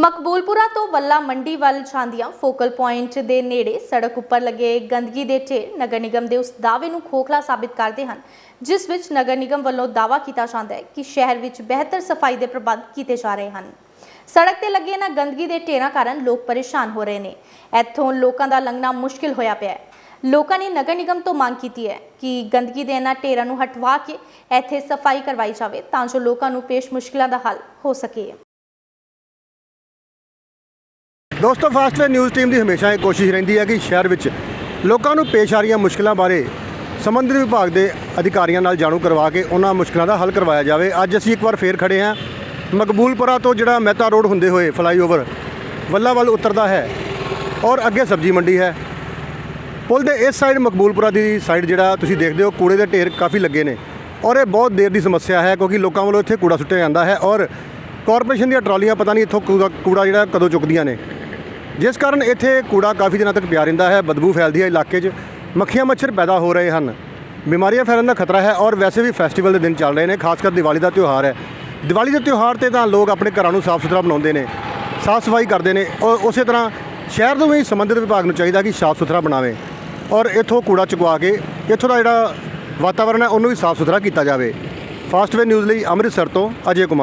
ਮਕਬੂਲਪੁਰਾ ਤੋਂ ਵੱਲਾ ਮੰਡੀ ਵੱਲ ਜਾਂਦੀਆਂ ਫੋਕਲ ਪੁਆਇੰਟ ਦੇ ਨੇੜੇ ਸੜਕ ਉੱਪਰ ਲੱਗੇ ਗੰਦਗੀ ਦੇ ਢੇਰ ਨਗਰ ਨਿਗਮ ਦੇ ਉਸ ਦਾਅਵੇ ਨੂੰ ਖੋਖਲਾ ਸਾਬਿਤ ਕਰਦੇ ਹਨ, ਜਿਸ ਵਿੱਚ ਨਗਰ ਨਿਗਮ ਵੱਲੋਂ ਦਾਅਵਾ ਕੀਤਾ ਜਾਂਦਾ ਹੈ ਕਿ ਸ਼ਹਿਰ ਵਿੱਚ ਬਿਹਤਰ ਸਫ਼ਾਈ ਦੇ ਪ੍ਰਬੰਧ ਕੀਤੇ ਜਾ ਰਹੇ ਹਨ। ਸੜਕ ਤੇ ਲੱਗੇ ਇਹਨਾਂ ਗੰਦਗੀ ਦੇ ਢੇਰਾਂ ਕਾਰਨ ਲੋਕ ਪਰੇਸ਼ਾਨ ਹੋ ਰਹੇ ਨੇ। ਇੱਥੋਂ ਲੋਕਾਂ ਦਾ ਲੰਘਣਾ ਮੁਸ਼ਕਿਲ ਹੋਇਆ ਪਿਆ ਹੈ। ਲੋਕਾਂ ਨੇ ਨਗਰ ਨਿਗਮ ਤੋਂ ਮੰਗ ਕੀਤੀ ਹੈ ਕਿ ਗੰਦਗੀ ਦੇ ਇਹਨਾਂ ਢੇਰਾਂ ਨੂੰ ਹਟਵਾ ਕੇ ਇੱਥੇ ਸਫ਼ਾਈ ਕਰਵਾਈ ਜਾਵੇ ਤਾਂ ਜੋ ਲੋਕਾਂ ਨੂੰ ਪੇਸ਼ ਮੁਸ਼ਕਿਲਾਂ ਦਾ ਹੱਲ ਹੋ ਸਕੇ। ਦੋਸਤੋ ਫਾਸਟਵੇ ਨਿਊਜ਼ ਟੀਮ ਦੀ ਹਮੇਸ਼ਾ ਇਹ ਕੋਸ਼ਿਸ਼ ਰਹਿੰਦੀ ਹੈ ਕਿ ਸ਼ਹਿਰ ਵਿੱਚ ਲੋਕਾਂ ਨੂੰ ਪੇਸ਼ ਆ ਰਹੀਆਂ ਮੁਸ਼ਕਲਾਂ ਬਾਰੇ ਸੰਬੰਧਿਤ ਵਿਭਾਗ ਦੇ ਅਧਿਕਾਰੀਆਂ ਨਾਲ ਜਾਣੂ ਕਰਵਾ ਕੇ ਉਹਨਾਂ ਮੁਸ਼ਕਲਾਂ ਦਾ ਹੱਲ ਕਰਵਾਇਆ ਜਾਵੇ। ਅੱਜ ਅਸੀਂ ਇੱਕ ਵਾਰ ਫੇਰ ਖੜੇ ਹਾਂ। ਮਕਬੂਲਪੁਰਾ ਤੋਂ ਜਿਹੜਾ ਮਹਿਤਾ ਰੋਡ ਹੁੰਦੇ ਹੋਏ ਫਲਾਈਓਵਰ ਵੱਲਾ ਵੱਲ ਉਤਰਦਾ ਹੈ ਔਰ ਅੱਗੇ ਸਬਜ਼ੀ ਮੰਡੀ ਹੈ। ਪੁਲ ਦੇ ਇਸ ਸਾਈਡ ਮਕਬੂਲਪੁਰਾ ਦੀ ਸਾਈਡ ਜਿਹੜਾ ਤੁਸੀਂ ਦੇਖਦੇ ਹੋ, ਕੂੜੇ ਦੇ ਢੇਰ ਕਾਫੀ ਲੱਗੇ ਨੇ ਔਰ ਇਹ ਬਹੁਤ ਦੇਰ ਦੀ ਸਮੱਸਿਆ ਹੈ ਕਿਉਂਕਿ ਲੋਕਾਂ ਵੱਲੋਂ ਇੱਥੇ ਕੂੜਾ ਸੁੱਟਿਆ ਜਾਂਦਾ ਹੈ ਔਰ ਕਾਰਪੋਰੇਸ਼ਨ ਦੀਆਂ ਟਰਾਲੀਆਂ ਪਤਾ ਨਹੀਂ ਇੱਥੋਂ ਕੂੜਾ ਕੂੜਾ ਜਿਹੜਾ ਕਦੋਂ ਚੁੱਕਦੀਆਂ ਨੇ। ਜਿਸ ਕਾਰਨ ਇੱਥੇ ਕੂੜਾ ਕਾਫੀ ਦਿਨਾਂ ਤੱਕ ਪਿਆ ਰਹਿੰਦਾ ਹੈ, ਬਦਬੂ ਫੈਲਦੀ ਹੈ ਇਲਾਕੇ 'ਚ। ਮੱਖੀਆਂ ਮੱਛਰ ਪੈਦਾ ਹੋ ਰਹੇ ਹਨ। ਬਿਮਾਰੀਆਂ ਫੈਲਣ ਦਾ ਖਤਰਾ ਹੈ ਔਰ ਵੈਸੇ ਵੀ ਫੈਸਟੀਵਲ ਦੇ ਦਿਨ ਚੱਲ ਰਹੇ ਨੇ, ਖਾਸ ਕਰ ਦੀਵਾਲੀ ਦਾ ਤਿਉਹਾਰ ਹੈ। ਦੀਵਾਲੀ ਦੇ ਤਿਉਹਾਰ ਤੇ ਤਾਂ ਲੋਕ ਆਪਣੇ ਘਰਾਂ ਨੂੰ ਸਾਫ਼ ਸੁਥਰਾ ਬਣਾਉਂਦੇ ਨੇ, ਸਾਫ਼ ਸਫ਼ਾਈ ਕਰਦੇ ਨੇ ਔਰ ਉਸੇ ਤਰ੍ਹਾਂ ਸ਼ਹਿਰ ਨੂੰ ਵੀ ਸੰਬੰਧਿਤ ਵਿਭਾਗ ਨੂੰ ਚਾਹੀਦਾ ਕਿ ਸਾਫ਼ ਸੁਥਰਾ ਬਣਾਵੇ ਔਰ ਇੱਥੋਂ ਕੂੜਾ ਚੁਕਵਾ ਕੇ ਇੱਥੋਂ ਦਾ ਜਿਹੜਾ ਵਾਤਾਵਰਣ ਹੈ ਉਹਨੂੰ ਵੀ ਸਾਫ਼ ਸੁਥਰਾ ਕੀਤਾ ਜਾਵੇ। ਫਾਸਟਵੇ ਨਿਊਜ਼ ਲਈ ਅੰਮ੍ਰਿਤਸਰ ਤੋਂ ਅਜੇ ਕੁਮਾਰ।